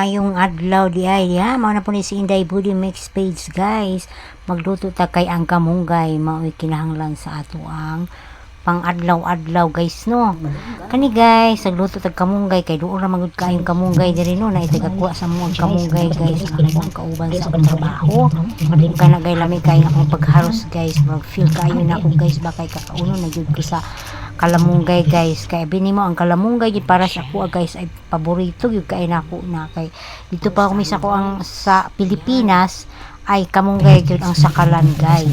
Ayong adlaw di ay ha, mao na po ni si Inday Budi Mix page guys. Magluto ta kay ang kamunggay mao kinahanglan sa ato ang pang adlaw-adlaw guys no. Kani guys, nagluto tag kamunggay kay duol ra magud kayong kamunggay diri no na itagakuha sa mo kamunggay guys ang kauban sa akong trabaho. Madim ka na gay lami kay akong pagharos guys, mag feel kayo na ako guys ba kay kakauno na jud ko sa kalamunggay guys. Kay bini mo ang kalamunggay di para sa ako guys. Ay paborito gyud kay nako na kay dito pa ako misa ko ang sa Pilipinas ay kamunggay gyud ang sakalan guys.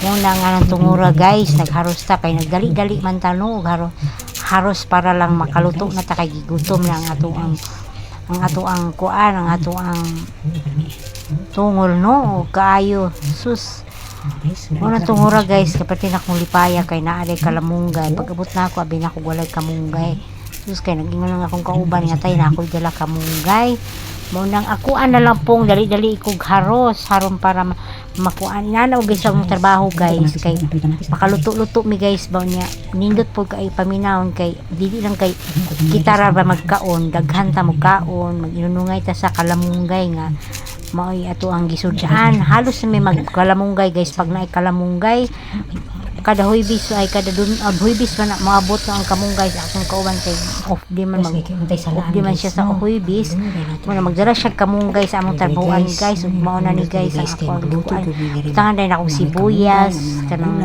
Muna nga ng tungura guys. Nagharos ta kay nagdali-dali man tano haros, haros para lang makaluto na ta kay gigutom na ang ato ang ang ato ang kuan ang ato ang tungol no? O kaayo sus Muna tungura guys, kapati na kong lipaya kay naaday kalamunggay. Pagabot na ako, abi na ako walay kamunggay. Sus kay nagingon lang akong kauban nga tay na ako dala kamunggay. Munang ako na lang pong dali-dali ikog haros, haron para ma makuan. Inana og guys ang trabaho guys. Kay makaluto-luto mi guys ba niya. Nindot po kay paminawon kay dili lang kay kita ra ba magkaon daghan ta magkaon maginunungay ta sa kalamunggay nga maoy ato ang gisudyan halos na may magkalamunggay guys. Pag naay kalamunggay kada huybis ay kada dun uh, huybis man na maabot na ang kamunggay sa akong kauban kay off di man mag off di man siya sa huybis muna magdala siya kamunggay sa among tarbuan guys. Ug mao na ni guys ang ako ang tangan dai na akong sibuyas kanang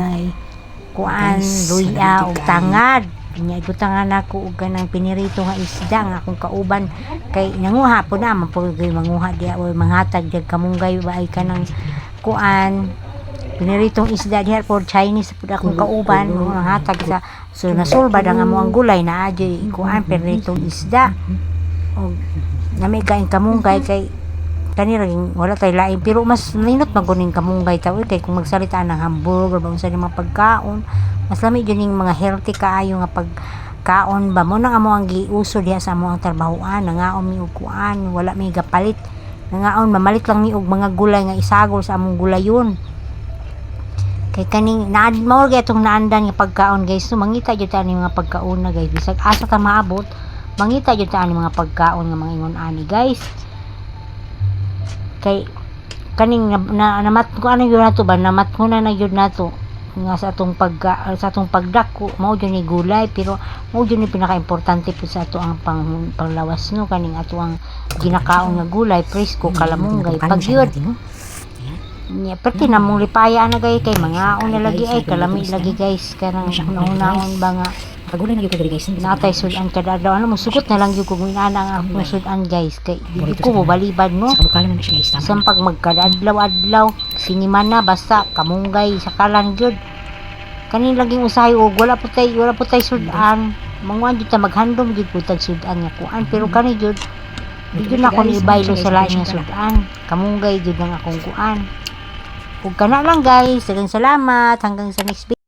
kuan luya ug tangad Nya igutangan ako og kanang pinirito nga isda nga akong kauban. Kay nanguha po na man po gay manguha dia o manghatag dia kamunggay ba ay kanang kuan. Piniritong isda diha for Chinese pud akong kauban mga hatag sa so nasulbad ang amo ang gulay na adyo kuan piniritong isda. Og nami kain kamunggay kay kani ring wala tay lain pero mas ninot maguning kamunggay taw kay kung magsalita ng hamburger ba unsa ni mga pagkaon mas lami gyud ning mga healthy kaayo nga pagkaon ba? Mo nang amo ang giuso diha sa amo ang trabahoan. Nangaon mi og wala mi gapalit. Nangaon mamalit lang mi og mga gulay nga isagol sa among gulayon. Kay kaning naad mao gyud itong naandan nga pagkaon guys. So mangita gyud ta mga pagkaon na guys. Bisag asa ta maabot mangita gyud ta mga pagkaon nga mga ingon ani guys. Kay kaning na, na namat ko ano yun nato ba? Namat ko na na yun nato nga sa atong pagga sa atong pagdako mao jud ni gulay pero mao jud ni pinaka importante po sa ato ang pang panglawas no? Kaning ato ang ginakaon nga gulay presko kalamunggay pag yun niya pati na mong lipaya na gay kay mga na lagi ay kalami lagi guys kanang naunahon ba nga Kagulay na gyud ko diri guys. natay sudan kada adlaw ano mo sugot na lang gyud ko inana ang akong sudan guys kay di ko mobalibad no Sa kabukalan na siya guys. Tama. Pag magkadadlaw-adlaw, siniman na basta kamunggay sa kalan jud. Kani laging usahay og wala po tay wala po tay sudan. Mangwan jud ta maghandom jud po tag sudan nga kuan pero kani jud di jud na ako ni ibaylo sa lain nga sudan. Kamunggay jud ang akong kuan. Ug kana lang guys, salamat hanggang sa next video.